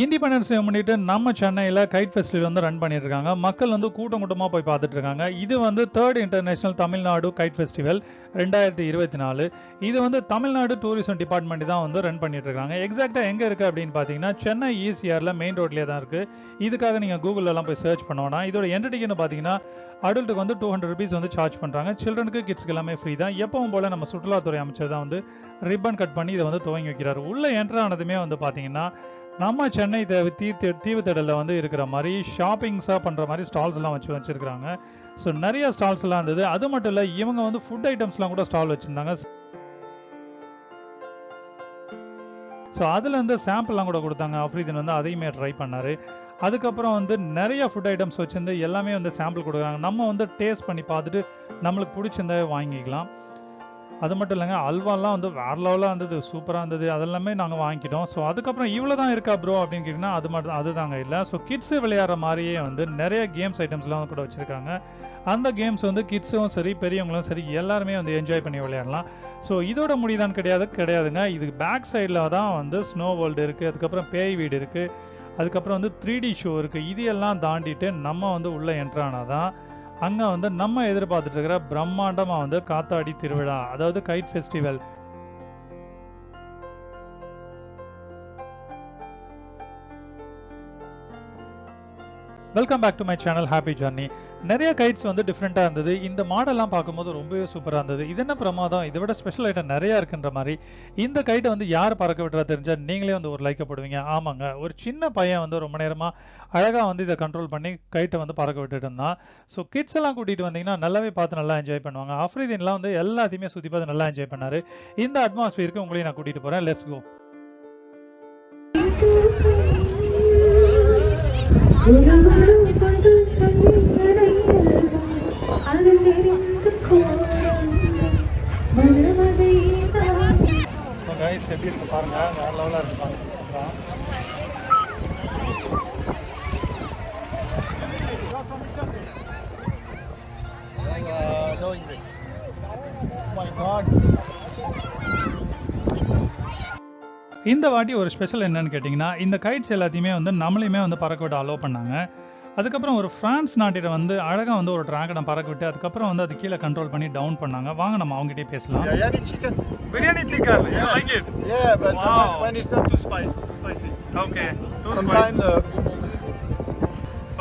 Independence day முன்னிட்டு நம்ம சென்னையில் கைட் ஃபெஸ்டிவல் வந்து ரன் பண்ணிட்டு இருக்காங்க மக்கள் வந்து கூட்டம் கூட்டமாக போய் பார்த்துட்டு இருக்காங்க இது வந்து third international Tamil Nadu kite festival ரெண்டாயிரத்தி இருபத்தி நாலு. இது வந்து தமிழ்நாடு டூரிசம் டிபார்ட்மெண்ட் தான் வந்து ரன் பண்ணிட்டு இருக்காங்க எக்ஸாக்டாக எங்கே இருக்குது அப்படின்னு பார்த்தீங்கன்னா சென்னை ஈசிஆரில் மெயின் ரோட்லேயே தான் இருக்குது இதுக்காக நீங்கள் கூகுளெலாம் போய் சர்ச் பண்ணோன்னா இதோட என்டர்டிக்கெட்னு பார்த்தீங்கன்னா அடல்ட்டுக்கு வந்து டூ ஹண்ட்ரட் ருபீஸ் வந்து சார்ஜ் பண்ணுறாங்க சில்ட்ரனுக்கு கிட்ஸ்க்கு எல்லாமே ஃப்ரீ தான். எப்பவும் போல் நம்ம சுற்றுலாத்துறை அமைச்சர் தான் வந்து ரிப்பன் கட் பண்ணி இதை வந்து துவங்கி வைக்கிறார். உள்ளே என்ட்ரு ஆனதுமே வந்து பார்த்தீங்கன்னா நம்ம சென்னை தீ தீ- தீவுத்திடலில் வந்து இருக்கிற மாதிரி ஷாப்பிங்ஸாக பண்ணுற மாதிரி ஸ்டால்ஸ் எல்லாம் வச்சு வச்சுருக்காங்க ஸோ நிறைய ஸ்டால்ஸ் எல்லாம் இருந்தது. அது மட்டும் இல்லை இவங்க வந்து ஃபுட் ஐட்டம்ஸ்லாம் கூட ஸ்டால் வச்சுருந்தாங்க. ஸோ அதில் இருந்து சாம்பிள்லாம் கூட கொடுத்தாங்க. அஃப்ரீதன் வந்து அதையுமே ட்ரை பண்ணார். அதுக்கப்புறம் வந்து நிறைய ஃபுட் ஐட்டம்ஸ் வச்சுருந்து எல்லாமே வந்து சாம்பிள் கொடுக்குறாங்க. நம்ம வந்து டேஸ்ட் பண்ணி பார்த்துட்டு நம்மளுக்கு பிடிச்சிருந்தா வாங்கிக்கலாம். அது மட்டும் இல்லைங்க அல்வாலாம் வந்து வேற லெவலாக இருந்தது சூப்பராக இருந்தது அதெல்லாமே நாங்கள் வாங்கிட்டோம். ஸோ அதுக்கப்புறம் இவ்வளோ தான் இருக்கா ப்ரோ அப்படின்னு கேட்டிங்கன்னா அது மட்டும் அதுதாங்க இல்லை. ஸோ கிட்ஸு விளையாடுற மாதிரியே வந்து நிறைய கேம்ஸ் ஐட்டம்ஸ்லாம் கூட வச்சுருக்காங்க. அந்த கேம்ஸ் வந்து கிட்ஸும் சரி பெரியவங்களும் சரி எல்லாருமே வந்து என்ஜாய் பண்ணி விளையாடலாம். ஸோ இதோட முடிதான் கிடையாது கிடையாதுங்க. இதுக்கு பேக் சைடில் தான் வந்து ஸ்னோ வேர்ல்டு இருக்குது அதுக்கப்புறம் பேய் வீடு இருக்குது அதுக்கப்புறம் வந்து த்ரீ டி ஷோ இருக்குது இது எல்லாம் தாண்டிட்டு நம்ம வந்து உள்ளே என்ட்ரானாதான் அங்கே வந்து நம்ம எதிர்பார்த்துட்டு இருக்கிற பிரம்மாண்டமாக வந்து காத்தாடி திருவிழா அதாவது kite festival welcome back to my channel happy journey நிறைய கைட்ஸ் வந்து டிஃப்ரெண்ட்டாக இருந்தது. இந்த மாடல்லாம் பார்க்கும்போது ரொம்பவே சூப்பராக இருந்தது. இது என்ன பிரமாதம்? இதை விட ஸ்பெஷல் ஐட்டம் நிறையா இருக்குன்ற மாதிரி. இந்த கைட்டை வந்து யார் பறக்க விட்டுறா தெரிஞ்சா நீங்களே வந்து ஒரு லைக்கை போடுவீங்க. ஆமாங்க. ஒரு சின்ன பையன் வந்து ரொம்ப நேரமாக அழகாக வந்து இதை கண்ட்ரோல் பண்ணி கைட்டை வந்து பறக்க விட்டுட்டு இருந்தான். ஸோ கிட்ஸ் எல்லாம் கூட்டிகிட்டு வந்தீங்கன்னா நல்லாவே பார்த்து நல்லா என்ஜாய் பண்ணுவாங்க. ஆஃப்ரீதின்லாம் வந்து எல்லாத்தையுமே சுற்றி பார்த்து நல்லா என்ஜாய் பண்ணாரு. இந்த அட்மாஸ்பியருக்கு உங்களையும் நான் கூட்டிகிட்டு போகிறேன் லெட்ஸ் கோ கைஸ் எப்படி இருக்கு பாருங்க. வேற லெவலாக இருக்கு பாருங்க. சூப்பரா. Oh இந்த வாட்டி ஒரு ஸ்பெஷல் என்னன்னு கேட்டிங்கன்னா இந்த கைட்ஸ் எல்லாத்தையுமே வந்து நம்மளையுமே வந்து பறக்க விட அலோவ் பண்ணாங்க அதுக்கப்புறம் ஒரு பிரான்ஸ் நாட்டில வந்து அழகாக வந்து ஒரு டிராகனை பறக்க விட்டு அதுக்கப்புறம் வந்து அது கீழே கண்ட்ரோல் பண்ணி டவுன் பண்ணாங்க வாங்க நம்ம அவங்ககிட்டயே பேசலாம் yeah, chicken. Biryani chicken you like it but Wow. when, it's not too spicy. Too spicy. Okay Sometimes uh,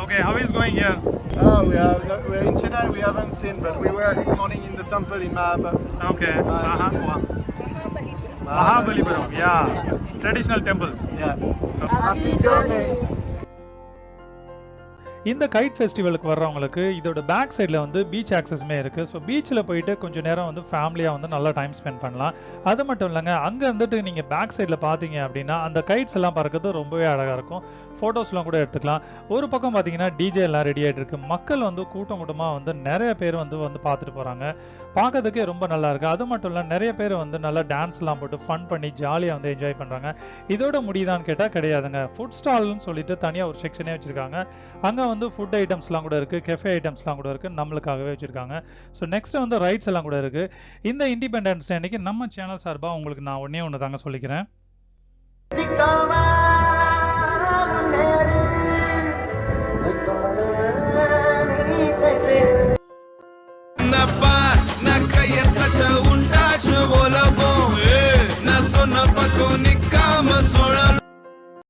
okay how is going here ah, we are we're in Chennai. We haven't seen, but we were this morning in the temple in Mahaba. Okay Mahabalipuram, yeah. Traditional temples. Yeah. இந்த kite ஃபெஸ்டிவலுக்கு வர்றவங்களுக்கு இதோட back சைடில் வந்து beach ஆக்சஸ்மே இருக்குது so பீச்சில் போயிட்டு கொஞ்சம் நேரம் வந்து ஃபேமிலியாக வந்து நல்லா டைம் ஸ்பெண்ட் பண்ணலாம். அது மட்டும் இல்லைங்க அங்கே இருந்துட்டு நீங்கள் பேக் சைடில் பார்த்தீங்க அப்படின்னா அந்த கைட்ஸ் எல்லாம் பறக்கிறது ரொம்பவே அழகாக இருக்கும். ஃபோட்டோஸ்லாம் கூட எடுத்துக்கலாம். ஒரு பக்கம் பார்த்தீங்கன்னா டிஜே எல்லாம் ரெடி ஆகிட்டு இருக்கு. மக்கள் வந்து கூட்டம் கூட்டமாக வந்து நிறைய பேர் வந்து வந்து பார்த்துட்டு போகிறாங்க பார்க்கறதுக்கே ரொம்ப நல்லா இருக்குது அது மட்டும் இல்லை நிறைய பேர் வந்து நல்லா டான்ஸ்லாம் போட்டு ஃபன் பண்ணி ஜாலியாக வந்து என்ஜாய் பண்ணுறாங்க இதோட முடியுதான்னு கேட்டால் கிடையாதுங்க. ஃபுட் ஸ்டால்னு சொல்லிட்டு தனியாக ஒரு செக்ஷனே வச்சுருக்காங்க. அங்கே வந்து ஃபுட் ஐட்டம்ஸ்லாம் கூட இருக்குது கெஃபே ஐட்டம்ஸ்லாம் கூட இருக்குது நம்மளுக்காகவே வச்சுருக்காங்க. ஸோ நெக்ஸ்ட் வந்து ரைட்ஸ் எல்லாம் கூட இருக்குது இந்த இண்டிபெண்டன்ஸ் டே அன்னைக்கு நம்ம சேனல் சார்பாக உங்களுக்கு நான் ஒன்றே ஒன்று தாங்க சொல்லிக்கிறேன்.